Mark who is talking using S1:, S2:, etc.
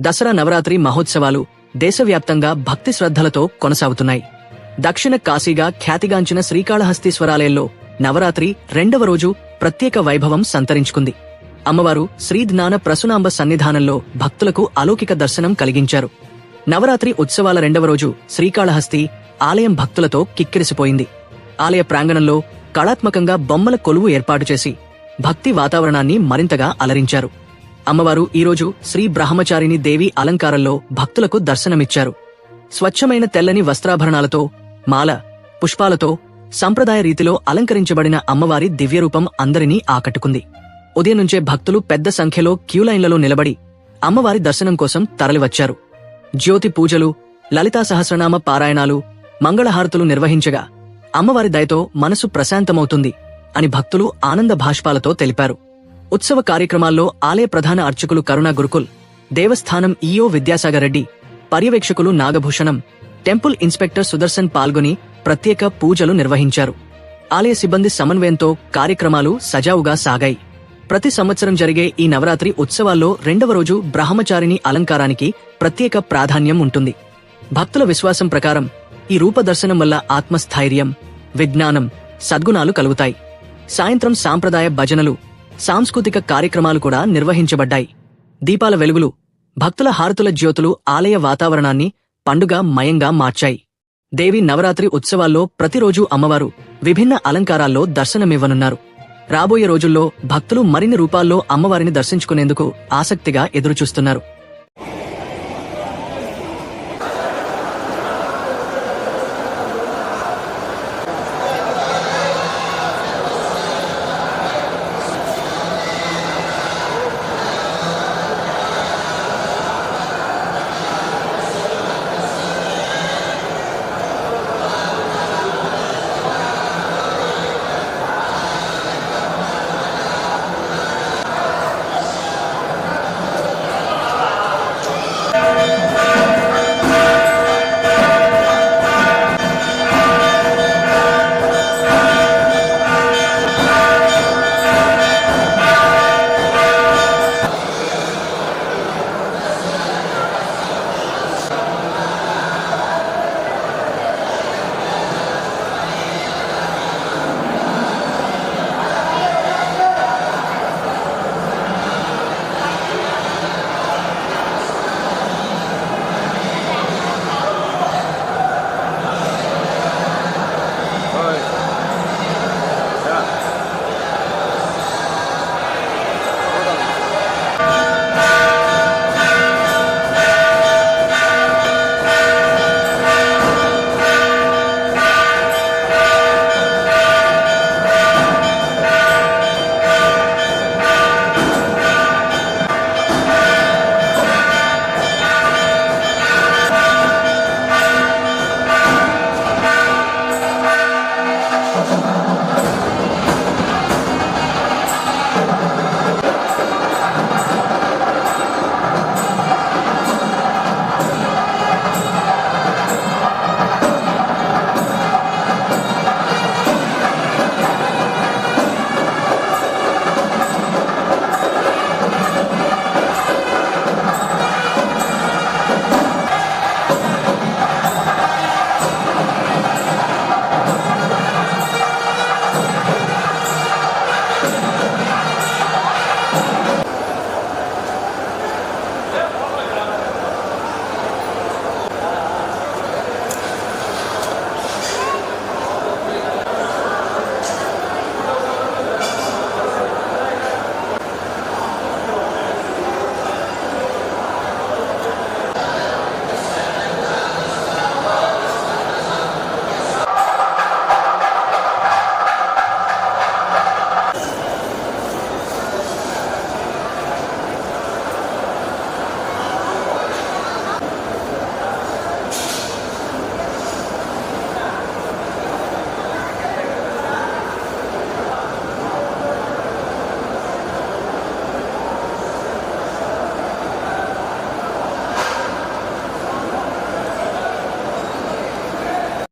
S1: దసరా నవరాత్రి మహోత్సవాలు దేశవ్యాప్తంగా భక్తి శ్రద్ధలతో కొనసాగుతున్నాయి. దక్షిణ కాశీగా ఖ్యాతిగాంచిన శ్రీకాళహస్తీశ్వరాలయంలో నవరాత్రి రెండవ రోజు ప్రత్యేక వైభవం సంతరించుకుంది. అమ్మవారు శ్రీజ్ఞాన ప్రసునాంబ సన్నిధానంలో భక్తులకు అలౌకిక దర్శనం కలిగించారు. నవరాత్రి ఉత్సవాల రెండవ రోజు శ్రీకాళహస్తి ఆలయం భక్తులతో కిక్కిరిసిపోయింది. ఆలయ ప్రాంగణంలో కళాత్మకంగా బొమ్మల కొలువు ఏర్పాటు చేసి భక్తి వాతావరణాన్ని మరింతగా అలరించారు. అమ్మవారు ఈరోజు శ్రీ బ్రహ్మచారిణి దేవి అలంకారంలో భక్తులకు దర్శనమిచ్చారు. స్వచ్ఛమైన తెల్లని వస్త్రాభరణాలతో మాల పుష్పాలతో సంప్రదాయ రీతిలో అలంకరించబడిన అమ్మవారి దివ్యరూపం అందరినీ ఆకట్టుకుంది. ఉదయం నుంచే భక్తులు పెద్ద సంఖ్యలో క్యూలైన్లలో నిలబడి అమ్మవారి దర్శనం కోసం తరలివచ్చారు. జ్యోతి పూజలు లలితా సహస్రనామ పారాయణాలు మంగళహారతులు నిర్వహించగా అమ్మవారి దయతో మనసు ప్రశాంతమవుతుంది అని భక్తులు ఆనంద భాష్పాలతో తెలిపారు. ఉత్సవ కార్యక్రమాల్లో ఆలయ ప్రధాన అర్చకులు కరుణా గురుకుల్ దేవస్థానం ఈఓ విద్యాసాగర్ రెడ్డి పర్యవేక్షకులు నాగభూషణం టెంపుల్ ఇన్స్పెక్టర్ సుదర్శన్ పాల్గొని ప్రత్యేక పూజలు నిర్వహించారు. ఆలయ సిబ్బంది సమన్వయంతో కార్యక్రమాలు సజావుగా సాగాయి. ప్రతి సంవత్సరం జరిగే ఈ నవరాత్రి ఉత్సవాల్లో రెండవ రోజు బ్రహ్మచారిణి అలంకారానికి ప్రత్యేక ప్రాధాన్యం ఉంటుంది. భక్తుల విశ్వాసం ప్రకారం ఈ రూపదర్శనం వల్ల ఆత్మస్థైర్యం విజ్ఞానం సద్గుణాలు కలుగుతాయి. సాయంత్రం సాంప్రదాయ భజనలు సాంస్కృతిక కార్యక్రమాలు కూడా నిర్వహించబడ్డాయి. దీపాల వెలుగులు భక్తుల హారతుల జ్యోతులు ఆలయ వాతావరణాన్ని పండుగ మయంగా మార్చాయి. దేవి నవరాత్రి ఉత్సవాల్లో ప్రతిరోజూ అమ్మవారు విభిన్న అలంకారాల్లో దర్శనమివ్వనున్నారు. రాబోయే రోజుల్లో భక్తులు మరిన్ని రూపాల్లో అమ్మవారిని దర్శించుకునేందుకు ఆసక్తిగా ఎదురుచూస్తున్నారు. 아,